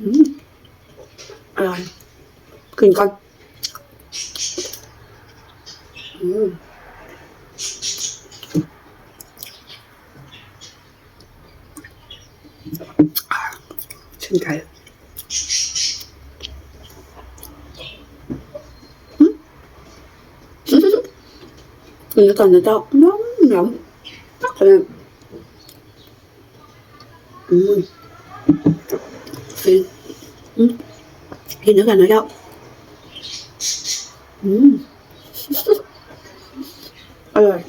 อืมอร่อยกินก่อนอืมชื่นใจอืมกินก่อนนะเจ้าน้ำน้ำเอออืมกินอืมกินด้วยกันนะเจ้าอืม อร่อย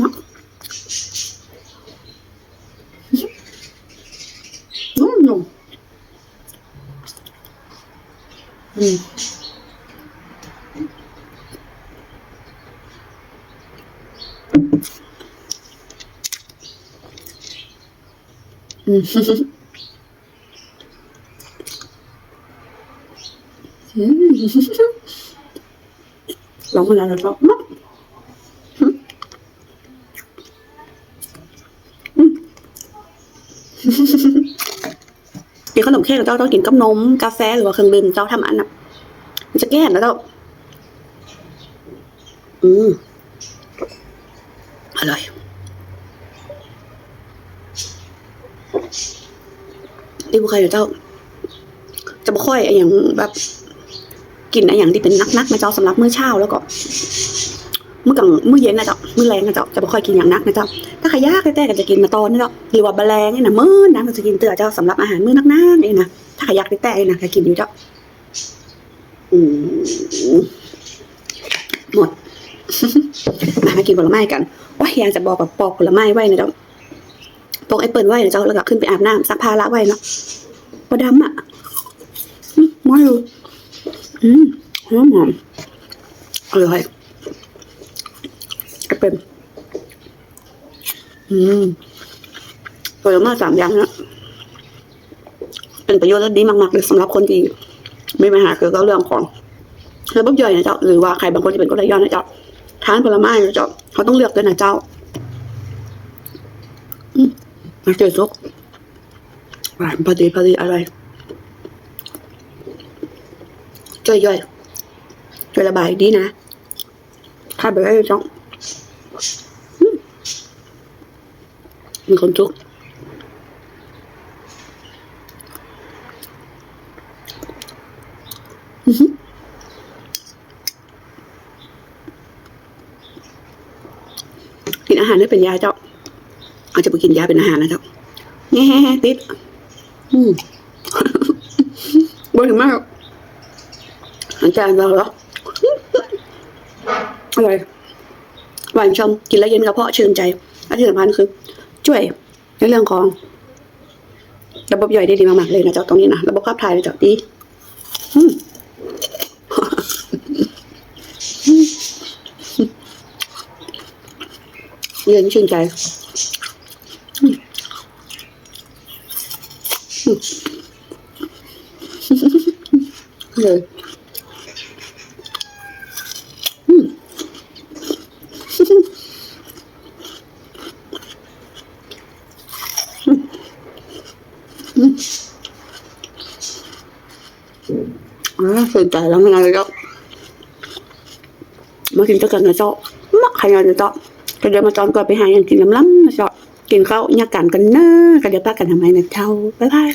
มากนุ่มนุ่มอื มอืมอืมลองมาแล้วก็มากกินขนมเค้กเจ้าต้องกินกับนมกาแฟหรือว่าเครื่องดื่มเจ้าทำอันน่ะมันจะแก้นะเจ้าอืมอร่อยดีบุคคลเจ้า จะไม่ค่อยอย่างแบบ กินไอ้อย่างที่เป็นนักๆนะเจ้าสำหรับมื้อเช้าแล้วก็มื้อกลางมื้อเย็นนะเจ้ามื้อแรงนะเจ้าจะไม่ค่อยกินอย่างนักนะเจ้าถ้าขยากแต่ก็จะกินมาตอนนะเจ้าหรือว่าแบะแรงนี่นะมื้อนั้นก็จะกินเตือเจ้าสำหรับอาหารมื้อนักๆนี่นะถ้าขยากแต่แต่นะก็กินอยู่เจ้าอืมหมดมากินผลไม้กันว่าอยากจะบอกกับปอกผลไม้ไว้นะเจ้าปอกแอปเปิลไว้นะเจ้าแล้วก็ขึ้นไปอาบน้ำซักผ้าละไว้เนาะประดำอะมไม่รู้ อืมหอมหอมอร่อยเปิลอืมผลไม้สามอย่างนะเป็นประโยชน์และดีมากๆเลยสำหรับคนที่มีปัญหาเกี่ยวกับเรื่องของระบบย่อยนะเจ้าหรือว่าใครบางคนที่เป็นกรดไหลย้อนนะเจ้าทานผลไม้นะเจ้าเขาต้องเลือกด้วยนะเจ้าอืมมาเจอซุกหวานพอดีพอดีอร่อย ย่อยย่อยๆช่วยระบายดีนะถ้าแบบนี้จ้องมีคนจุกอือหือกินอาหารไม่เป็นยาเจ้าเอาจะไปกินยาเป็นอาหารนะเจ้าแง่ติด อืมบ่อยมาก อาจารย์เราเหรออร่อยหวานชมกินแล้วเย็นกระเพาะชื่นใจและที่สำคัญคือ ช่วยในเรื่องของ ระบบย่อยได้ดีมากๆเลยนะเจ้าตรงนี้นะระบบขับถ่ายนะเจ้าดีเย็นชื่นใจเลยอืม อืมสนใจแล้วมันอะไรก็มากินเจ้ากันนะเจ้ามักขยันะเจ้าก็เดี๋ยวมาจอนก่อนไปหาอย่างกินล้ำๆนะเจ้ากินข้าวยักกันกันเนอะก็เดี๋ยวป้ากันทำไมนะเจ้าบ๊ายบาย